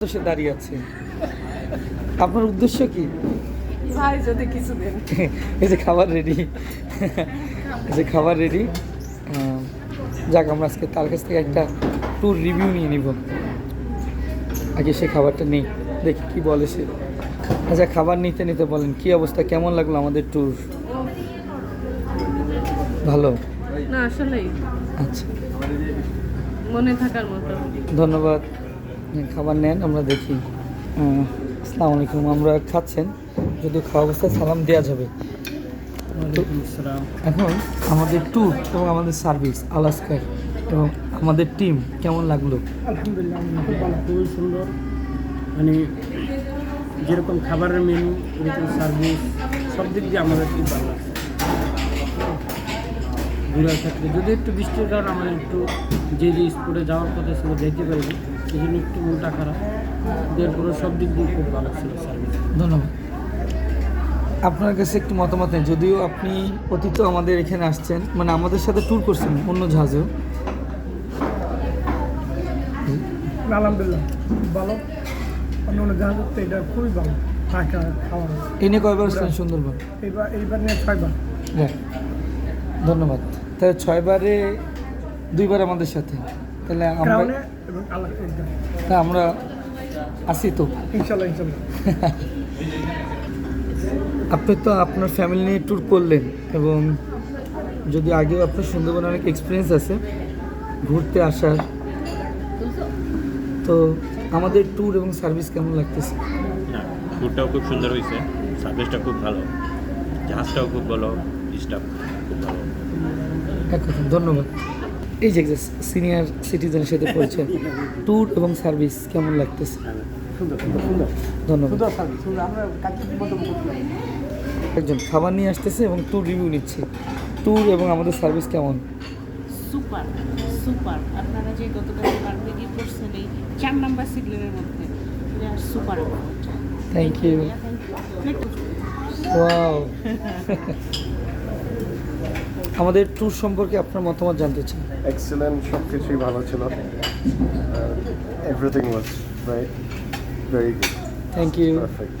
উদ্দেশ্যে দাঁড়িয়ে আছে। আপনার উদ্দেশ্য কি? ভাই যদি কিছু দেন। এই যে খাবার রেডি এই যে খাবার রেডি যাক আমরা আজকে তার কাছ থেকে একটা ট্যুর রিভিউ নিয়ে নিব। আগে সে খাবারটা নেই। দেখি কি বলে সে। আচ্ছা খাবার নিতে নিতে বলেন কি অবস্থা? কেমন লাগল আমাদের ট্যুর ভালো? না আসলেই। আচ্ছা। মনে থাকার মতো। ধন্যবাদ। খাবার নেন আমরা দেখি। আসসালামু আলাইকুম আমরা খাচ্ছেন। যদি খাওয়া অবস্থায় সালাম দেওয়া যাবে। এখন আমাদের ট্যুর এবং আমাদের সার্ভিস আলাস্কার এবং আমাদের টিম কেমন লাগল? আলহামদুলিল্লাহ খুবই সুন্দর। মানে যেরকম খাবারের মেনু এরকম সার্ভিস সব দিক দিয়ে আমাদের খুব ভালো লাগছে। ঘোরার ক্ষেত্রে। যদি একটু বৃষ্টির কারণে আমরা একটু যে যে স্পটে যাওয়ার কথা ছিল যেতে পারিনি সেই জন্য একটু মনটা খারাপ। এরপরে সব দিক দিয়ে খুব ভালো ছিল সার্ভিস ধন্যবাদ। আপনার কাছে একটু মতামত নেই যদিও আপনি অতীত আমাদের এখানে আসছেন মানে আমাদের সাথে ট্যুর করছেন অন্য জাহাজেও। আলহামদুলিল্লাহ ভালো। অন্য অন্য জাহাজের তো এটা খুবই ভালো থাকা খাওয়া এই নিয়ে কয়বার সুন্দরবন? এইবার এইবার নিয়ে ছয়বার। যাক, ধন্যবাদ। তাহলে ছয়বারে দুইবার আমাদের সাথে। তাহলে আমরা আমরা আসি তো। ইনশাল্লাহ ইনশাল্লাহ। আপনি তো আপনার ফ্যামিলি নিয়ে ট্যুর করলেন এবং যদি আগেও আপনার সুন্দরবনে অনেক এক্সপিরিয়েন্স আছে ঘুরতে আসার তো আমাদের ট্যুর এবং সার্ভিস কেমন লাগতেছে? না ট্যুরটাও খুব সুন্দর হয়েছে সার্ভিসটা খুব ভালো জাহাজটাও খুব ভালো স্টাফ খুব ভালো। এক কথা ধন্যবাদ। এই যে সিনিয়র সিটিজেনের সাথে পরিচয়। ট্যুর এবং সার্ভিস কেমন লাগতেছে? ধন্যবাদ। একজন খাবার নিয়ে আসতেছে এবং ট্যুর রিভিউ নিচ্ছে। ট্যুর এবং আমাদের সার্ভিস কেমন? Super super. আপনারা যে গতকাল বারবেকি করছেন এই চার নাম্বার সিগন্যালের মধ্যে সুপার থ্যাংক ইউ ওয়াও আমাদের ট্যুর সম্পর্কে আপনার মতামত জানতে চাই। এক্সেলেন্ট সব কিছুই ভালো ছিল। Everything was right very good thank you perfect